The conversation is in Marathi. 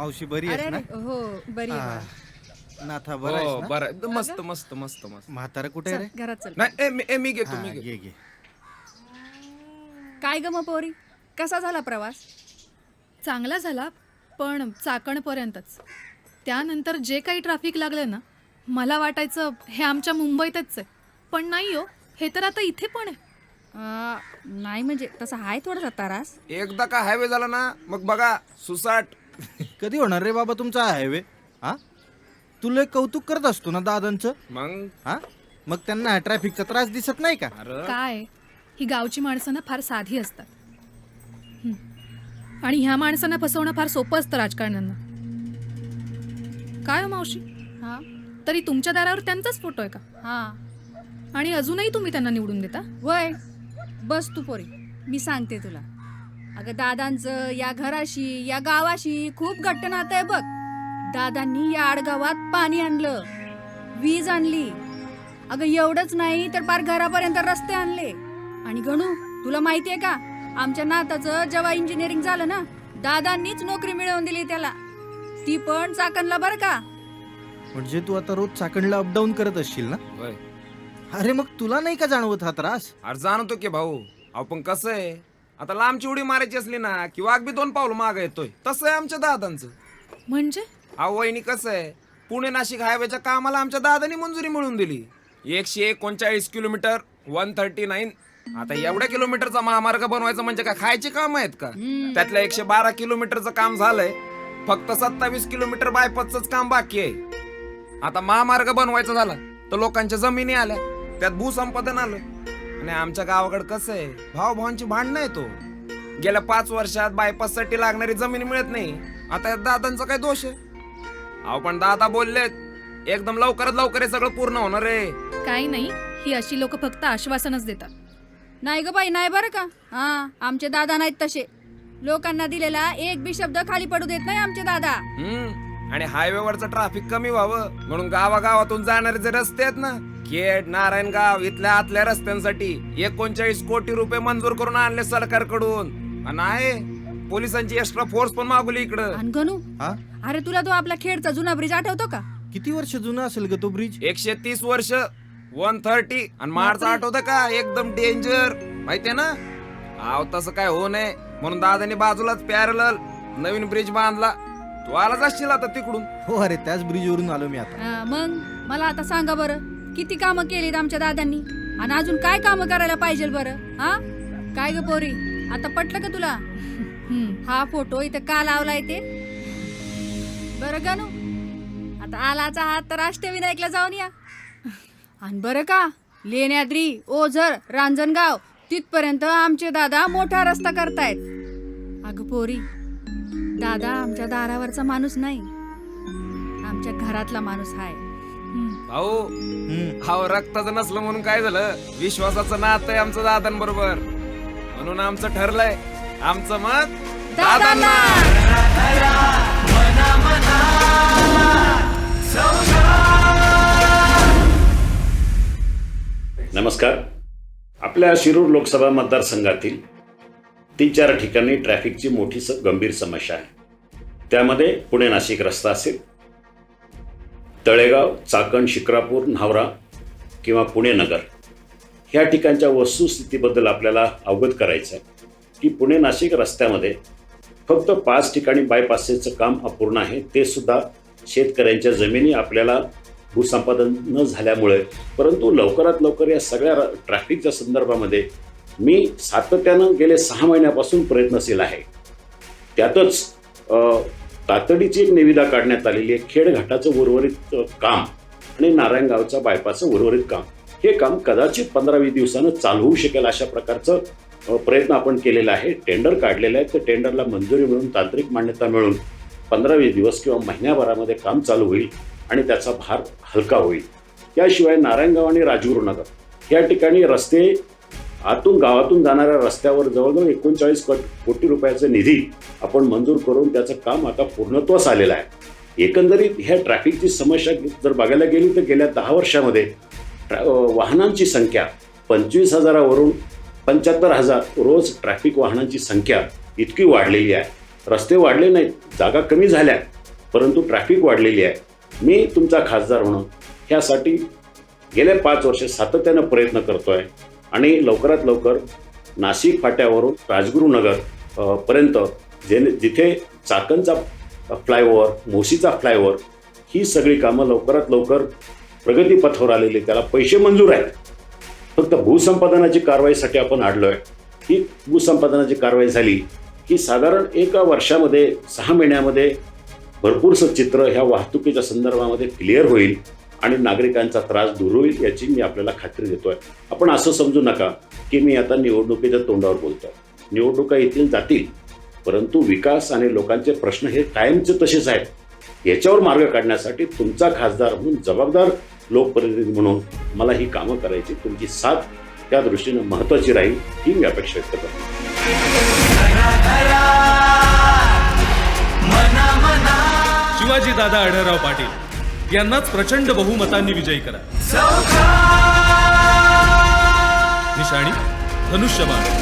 मावशी बरी अरे आहेस ना? अरे, हो बरी आहे हा. नाथा बरा आहेस हो ना? बरं एकदम मस्त मस्त मस्त मस्त. म्हातारा कुठे आहे चल, रे? घरात चल. नाही ए, मी ए, मी घेतो हा, मी घेतो. घे. घे काय ग मग पोरी? कसा झाला प्रवास? चांगला झाला पण चाकणपर्यंतच. त्यानंतर जे काही ट्रॅफिक लागलं ना मला वाटायचं हे आमच्या मुंबईतच आहे. पण नाही हो हे तर आता इथे पण आहे. अं, नाही म्हणजे तसा आहे थोडासा तारास. एकदा का हायवे झाला ना मग बघा सुसाट. कधी होणार रे बाबा तुमचा हायवे हा? तुला एक कौतुक करत असतो ना दादांचं. मग? हा? मग त्यांना ट्रॅफिकचा त्रास दिसत नाही का? अरे. काय? ही गावची माणसं ना फार साधी असतात. हं. आणि ह्या माणसांना फसवणं फार सोपं असतं राजकारण्यांना. काय हो मावशी? हा? तरी तुमच्या दारावर त्यांचाच फोटो आहे का? हा. आणि अजूनही तुम्ही त्यांना निवडून देता? वय बस तू पोरी. मी सांगते तुला. अगं दादांचं या घराशी या गावाशी खूप घट्ट नातं आहे बघ. दादांनी या आडगावात पाणी आणलं वीज आणली. अगं एवढंच नाही तर पार घरापर्यंत रस्ते आणले. आणि गणू तुला माहितीये का? आमच्या नाताचं जेव्हा इंजिनिअरिंग झालं ना दादांनीच नोकरी मिळवून दिली त्याला. ती पण चाकणला बरं का? म्हणजे तू आता रोज चाकणला अपडाऊन करत असशील ना? होय. अरे मग तुला नाही का जाणवत हा त्रास? अरे जाणतो की भाऊ. आपण कसं आहे? आता लांबची उडी मारायची असली ना की वाघ बी दोन पावलं माग येतोय. तसं आहे आमच्या दादांचं. म्हणजे? अहो वहिनी कसं आहे? पुणे नाशिक हायवेच्या कामाला आमच्या दादानी मंजुरी मिळवून दिली. एकशे एकोणचाळीस किलोमीटर वन थर्टी नाईन. आता एवढ्या किलोमीटरचा महामार्ग बनवायचा म्हणजे काय? खायचे काम आहेत का? त्यातल्या एकशे बारा किलोमीटरचं काम झालंय. फक्त सत्तावीस किलोमीटर बायपासच काम बाकी आहे. आता महामार्ग बनवायचा झाला तर लोकांच्या जमिनी आल्या. त्यात भूसंपादन आलं. आणि आमच्या गावाकडे कसं आहे? भाव भावांची भांडणं येतो गेल्या पाच वर्षात बायपाससाठी लागणारी जमीन मिळत नाही. आता या दादांचा काय दोष आहे? अहो पण दादा बोललेत एकदम लवकरात लवकर हे सगळं पूर्ण होणार आहे. काही नाही ही अशी लोक फक्त आश्वासनच देतात. नाही ग बाई नाही बरं का? हा आमचे दादा नाहीत तसे. लोकांना दिलेला एक बी शब्द खाली पडू देत नाही आमचे दादा. हम्म आणि हायवेवरचं ट्रॅफिक कमी व्हावं म्हणून गावागावातून जाणारे जे रस्ते आहेत ना खेड नारायणगाव इथल्या आतल्या रस्त्यांसाठी एकोणचाळीस कोटी रुपये मंजूर करून आणले सरकारकडून. आणि आहे पोलिसांची एक्स्ट्रा फोर्स पण मागवली इकडं. आणि गणू हा? अरे तुला तो आपला खेडचा जुना ब्रिज आठवतो का? किती वर्ष जुना असेल ग तो ब्रिज एकशे तीस वर्ष वन थर्टी आणि मारचं आठवतं का? एकदम डेंजर माहितीये ना? आव तसं काय हो नये. म्हणून दादानी बाजूलाच पॅरल नवीन ब्रिज बांधला. तू आलाच असशील आता तिकडून. हो अरे त्याच ब्रिजवरून आलो मी आता. हा, मग? मला आता सांगा बरं. किती कामं केलीत आमच्या दादांनी? आणि अजून काय कामं करायला पाहिजे बरं? हा? काय ग पोरी? आता पटलं का तुला? हा फोटो इथं का लावलाय ते? बरं गणू आता आलाचा हात तर अष्टविनायकला जाऊन या. आणि बरं का लेण्याद्री ओझर रांजणगाव तिथपर्यंत आमचे दादा मोठा रस्ता करतायत. अगं पोरी दादा आमच्या दारावरचा माणूस नाही. आमच्या घरातला माणूस हाय. भाऊ हम्म. हा रक्ताचं नसलं म्हणून काय झालं? विश्वासाचं नातं आहे आमचं दादांबरोबर. म्हणून आमचं ठरलंय आमचं मत दादांना. नमस्कार. आपल्या शिरूर लोकसभा मतदारसंघातील तीन चार ठिकाणी ट्रॅफिकची मोठी स गंभीर समस्या आहे. त्यामध्ये पुणे नाशिक रस्ता असेल तळेगाव चाकण शिक्रापूर न्हावरा किंवा पुणे नगर ह्या ठिकाणच्या वस्तुस्थितीबद्दल आपल्याला अवगत करायचं आहे की पुणे नाशिक रस्त्यामध्ये फक्त पाच ठिकाणी बायपासेसचं काम अपूर्ण आहे. ते सुद्धा शेतकऱ्यांच्या जमिनी आपल्याला भूसंपादन न झाल्यामुळे. परंतु लवकरात लवकर या सगळ्या ट्रॅफिकच्या संदर्भामध्ये मी सातत्यानं गेले सहा महिन्यापासून प्रयत्नशील आहे. त्यातच तातडीची एक निविदा काढण्यात आलेली आहे. खेड घाटाचं उर्वरित काम आणि नारायणगावच्या बायपासचं उर्वरित काम. हे काम कदाचित पंधरा वीस दिवसानं चालू होऊ शकेल अशा प्रकारचं प्रयत्न आपण केलेला आहे. टेंडर काढलेलं आहे. तर टेंडरला मंजुरी मिळून तांत्रिक मान्यता मिळून पंधरा वीस दिवस किंवा महिन्याभरामध्ये काम चालू होईल आणि त्याचा भार हलका होईल. त्याशिवाय नारायणगाव आणि राजगुरुनगर या ठिकाणी रस्ते आतून गावातून जाणाऱ्या रस्त्यावर जवळजवळ एकोणचाळीस कोटी रुपयाचा निधी आपण मंजूर करून त्याचं काम आता पूर्णत्वास आलेलं आहे. एकंदरीत ह्या ट्रॅफिकची समस्या जर बघायला गेली तर गेल्या दहा वर्षामध्ये वाहनांची संख्या पंचवीस हजारावरून पंच्याहत्तर हजार रोज ट्रॅफिक वाहनांची संख्या इतकी वाढलेली आहे. रस्ते वाढले नाहीत जागा कमी झाल्या परंतु ट्रॅफिक वाढलेली आहे. मी तुमचा खासदार म्हणून ह्यासाठी गेल्या पाच वर्ष सातत्यानं प्रयत्न करतो आहे आणि लवकरात लवकर नाशिक फाट्यावरून राजगुरुनगर पर्यंत जे जिथे चाकणचा फ्लायओव्हर मोशीचा फ्लायओव्हर ही सगळी कामं लवकरात लवकर प्रगतीपथावर आलेली त्याला पैसे मंजूर आहेत. फक्त भूसंपादनाची कारवाईसाठी आपण आडलोय ही भूसंपादनाची कारवाई झाली की साधारण एका वर्षामध्ये सहा महिन्यामध्ये भरपूरसं चित्र ह्या वाहतुकीच्या संदर्भामध्ये क्लिअर होईल. आणि नागरिकांचा त्रास दूर होईल याची मी आपल्याला खात्री देतोय. आपण असं समजू नका की मी आता निवडणुकीच्या तोंडावर बोलतोय. निवडणुका येतील जातील परंतु विकास आणि लोकांचे प्रश्न हे कायमचे तसेच आहेत. याच्यावर मार्ग काढण्यासाठी तुमचा खासदार म्हणून जबाबदार लोकप्रतिनिधी म्हणून मला ही कामं करायची तुमची साथ त्या दृष्टीनं महत्त्वाची राहील ही मी अपेक्षा व्यक्त करतो. शिवाजी दादा आढळराव पाटील. यांनाच प्रचंड बहुमतांनी विजयी करा. निशाणी धनुष्यबाण.